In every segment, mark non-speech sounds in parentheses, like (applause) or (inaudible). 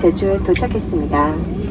제주에 도착했습니다.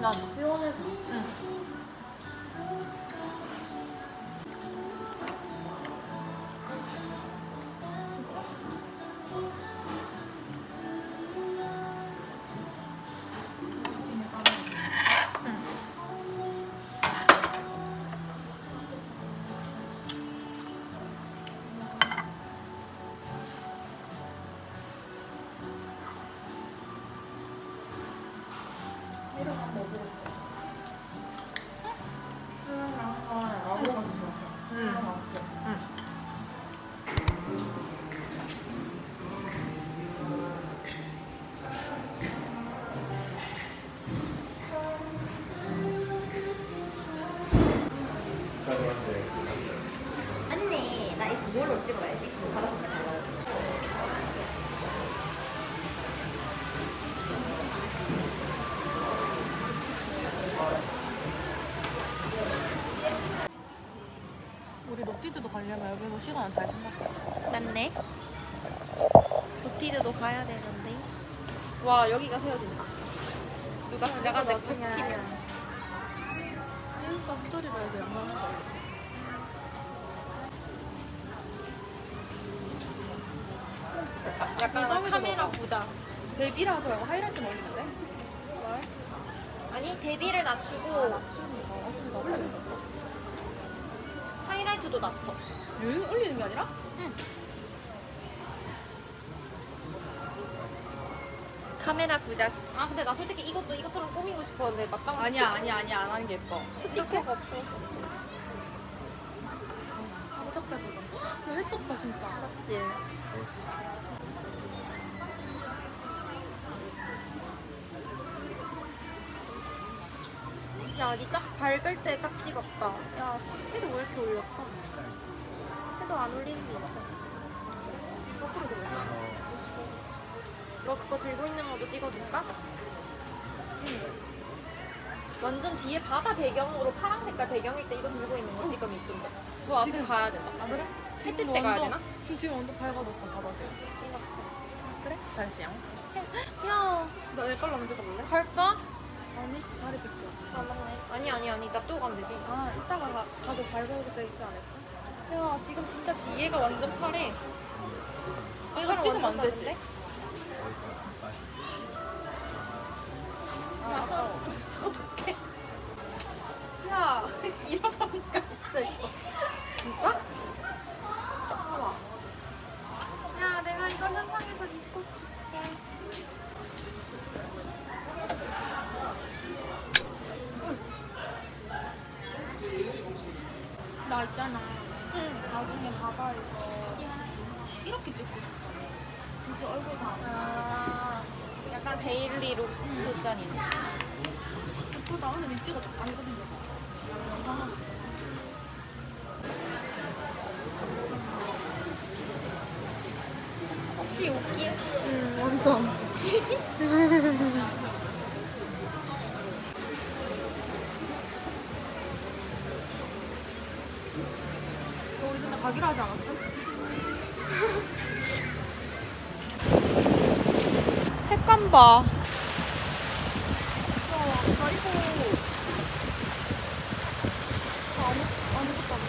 나 찍어봐야지 받아서 잘 나와 우리 롯디드도 가려면 여기서 시간 잘 생각해. 맞네. 도티드도 가야 되는데. 와 여기가 세워진다. 누가 지나가는데 푹 치면. 인스타 스토리로 해서 영상에서 약간 카메라. 데뷔를 하지 말고 하이라이트 넣는데? 뭘? 아니 데뷔를 낮추고 어떻게 나 올리는 거야? 하이라이트도 낮춰. 여기 올리는 게 아니라? 카메라 부자스. 아 근데 나 솔직히 이것도 이것처럼 꾸미고 싶었는데 막상 아니야 아니야 아니야 안 하는 게 예뻐 스티커가 없어. 사부작살 보자 헉, 해 떴다 진짜 맞지. 야, 니 딱 밝을 때 딱 찍었다. 야, 채도 왜 이렇게 올렸어? 채도 안 올리는 게 있다. 거꾸로 그래 너 그거 들고 있는 것도 찍어줄까? 완전 뒤에 바다 배경으로 파란 색깔 배경일 때 이거 들고 있는 거 찍으면 이쁜데. 저 앞에 지금- 가야 된다. 아 그래? 햇빛 지금 때 가야 완전- 되나? 지금 완전 밝아졌어 바다세. 그래? 잘 시영. 야, 너내 걸로 한번 찍어볼래? 갈까? 아니 자리 뺏겨. 아 맞네. 아니 아니 아니 나 또 가면 되지. 아 이따가 가, 가도 밝아질 때 있지 않을까? 야 지금 진짜 뒤에가 완전 파래. 이거 찍으면 안. 다른데? 아, 아까워. 야 (laughs) 일어서니까 진짜 이뻐. 진짜? 나 있잖아. 나중에 바다에서 이렇게 찍고 싶다. 굳이 얼굴 다. 안 아 약간 데일리 룩 패션이네. 예쁘다. 근데 니 찍어줘. 안. 영상은 혹시 웃기? 응, 완전. (laughs) 근데 가기로 하지 않았어? (laughs) 색감 봐. 와, 나 이거. 나 아무, 아무것도 안 돼.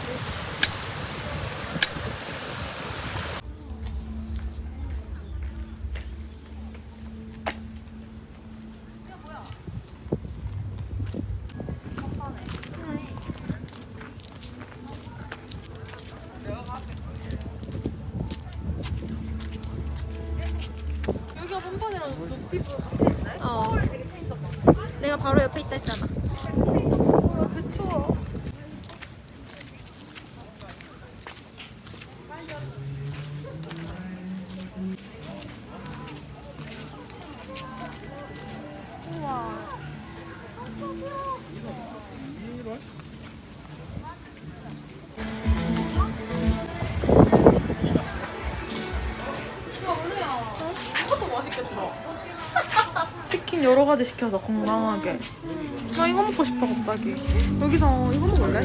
본판이랑 높이 있네? 어. 내가 바로 옆에 있다 했잖아. 치킨 여러 가지 시켜서 건강하게. 나 이거 먹고 싶어 갑자기. 여기서 이거 먹을래?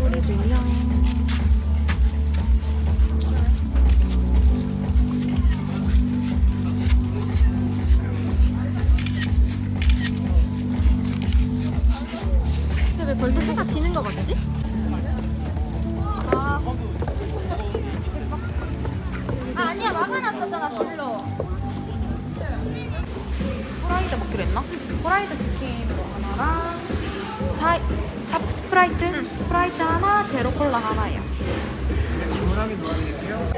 우리 밀양. 근데 왜 벌써 해가 지는 거 같지? 아 막아놨었잖아 줄로. 프라이드 먹기로 했나? 프라이드 치킨으로 하나랑 사, 사 스프라이트? 스프라이트 하나, 제로 콜라 하나예요. 주문하게 놓아드릴게요.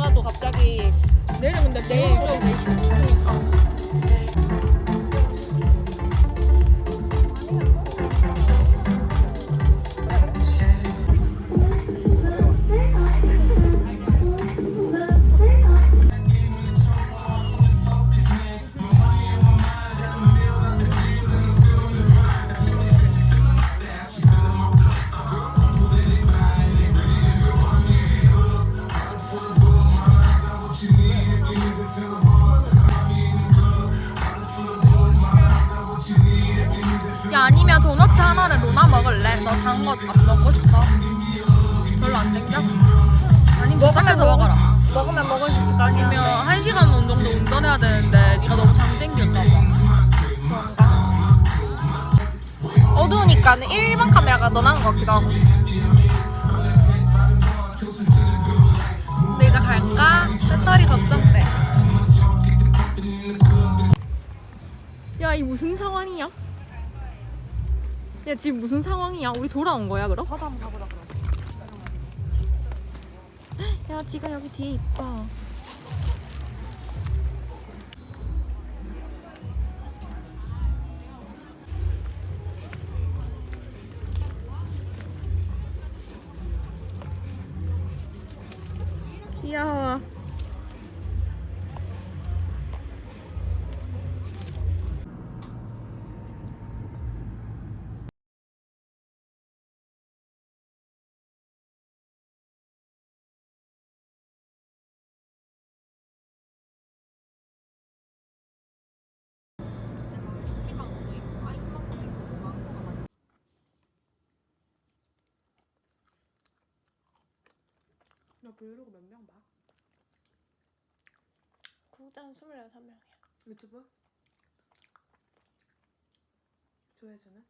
이렇게 좋다가도 갑자기 내일은 근데 내일 좀 디저트 하나를 노나 먹을래? 너 단 거 안 먹고 싶어? 별로 안 땡겨? 아니 도착해서 먹어라 먹으면 먹을 수 있을 거 아니야. 아니면 한 시간 정도 운전해야 되는데 네가 너무 장 땡길까 봐 어두우니까는 일반 카메라가 더 나은 것 같기도 하고. 근데 이제 갈까? 배터리 걱정돼 야 이 무슨 상황이야? 야 지금 무슨 상황이야? 우리 돌아온 거야 그럼? 바다 한번 가보자 그럼 야 지가 여기 뒤에 있다 너 브이로그 몇 명 봐? 구단 26명이야. 유튜브? 조회수는?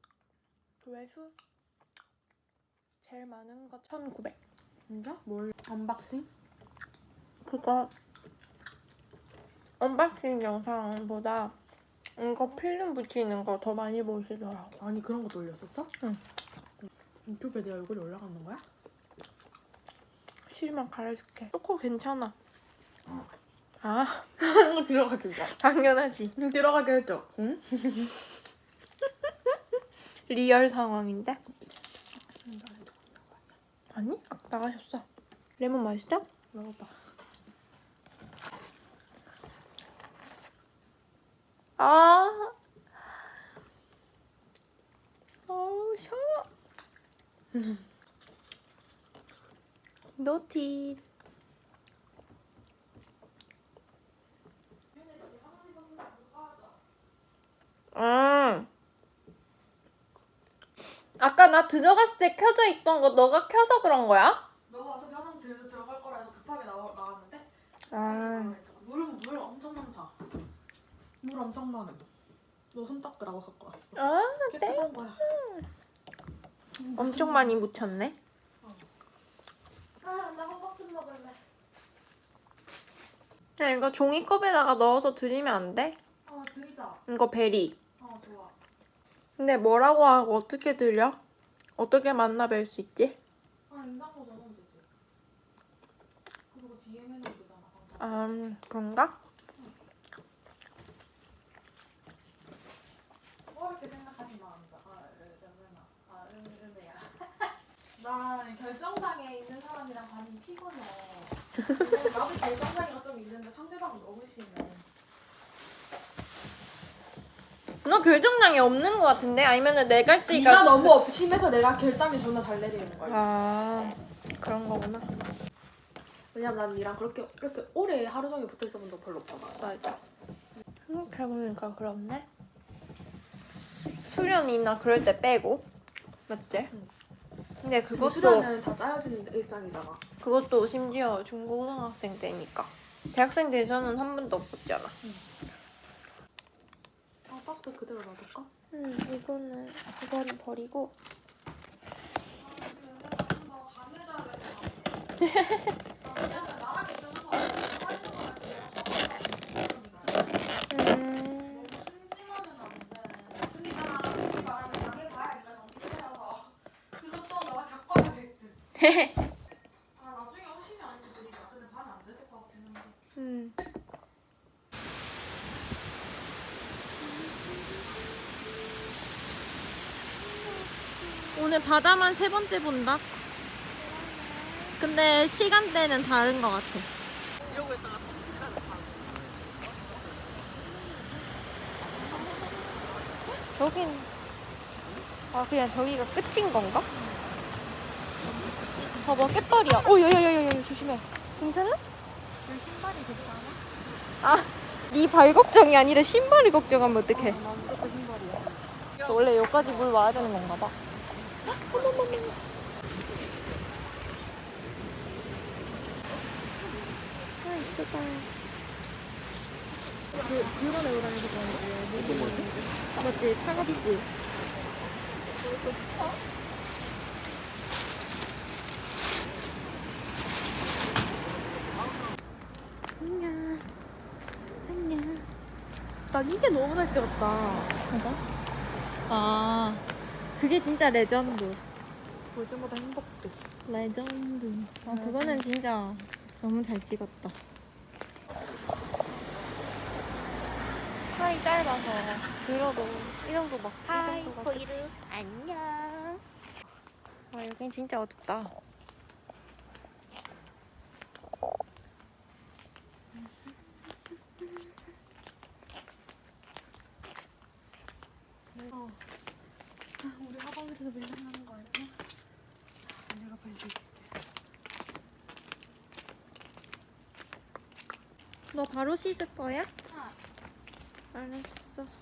조회수 제일 많은 거 1900. 진짜? 뭘? 언박싱? 그거 언박싱 영상보다 이거 필름 붙이는 거 더 많이 보시더라고. 아니 그런 것도 올렸었어? 응. 유튜브에 내 얼굴이 올라가는 거야? 싫으면 가려줄게. 초코 괜찮아. 아 (laughs) 들어가게 봐. 당연하지. 들어가게 해줘. 응? (laughs) 리얼 상황인데? 아니 나가셨어. 레몬 맛있어? 먹어봐. 아. 어우, 셔. 노티. 음. 아까 나 들어갔을 때 켜져 있던 거 너가 켜서 그런 거야? 너가 어차피 화장 들, 들어갈 거라 해서 급하게 나와, 나왔는데? 아. 물은 물 엄청 많다. 물 엄청 많아. 너손 닦으라고 갖고 왔어. 아, 깨끗한 거야. 엄청 많이 묻혔네. 아, 나 한박좀 먹을래. 야, 이거 종이컵에다가 넣어서 드리면 안 돼? 어, 드리자. 이거 베리. 어, 좋아. 근데 뭐라고 하고 어떻게 들려? 어떻게 만나 뵐 수 있지? 아, 인상도 적으면 되지. 그리고 뒤에 메뉴 되잖아. 아, 음, 그런가? 생각하지 마. 아, 은은아. 아, 은, 은혜야. 나 결정장애 있는 사람이랑 반이 피곤해. 나도 결정장애가 좀 있는데 상대방은 너무 심해. 너 결정장애 없는 것 같은데? 아니면은 내가 네가 있으니까 너무 심해서 내가 결단이 존나 달래리는 거야. 아 그런 거구나 왜냐면 난 니랑 그렇게 그렇게 오래 하루 종일 붙어 있어본 적 별로 없잖아. 맞아 생각해보니까 그렇네 수련이나 그럴 때 빼고 맞지? 근데 그것도 수련은 다 짜여진 일정이잖아. 그것도 심지어 중고등학생 때니까 대학생 돼서는 한 번도 없었잖아 아 박스 그대로 놔둘까? 음 이거는 이거는 버리고 음 그것 (laughs) 오늘 바다만 세 번째 본다. 근데 시간대는 다른 것 같아. 저긴 아 그냥 저기가 끝인 건가? 봐봐 갯벌이야. 오 야야야야야 조심해. 괜찮아? 신발이 괜찮아? 아, 네 발 걱정이 아니라 신발을 걱정하면 어떡해? 그래서 원래 여기까지 물 와야 되는 건가 봐. 아, 이쁘다. 그, 붉은 애고 다니는 거 맞지? 차갑지? 안녕. 안녕. 난 이게 너무 잘 찍었다. 그거? 아, 그게 진짜 레전드. 볼 때마다 행복돼. 레전드. 아, 그거는 진짜 너무 잘 찍었다. 팔이 짧아서 들어도 이 정도 막, 이 정도가 끝이. 안녕. 와, 여긴 진짜 어둡다. 어. 하방에서 밀려나는 거 아니야? 내가 빨리 너 바로 씻을 거야? 알았어.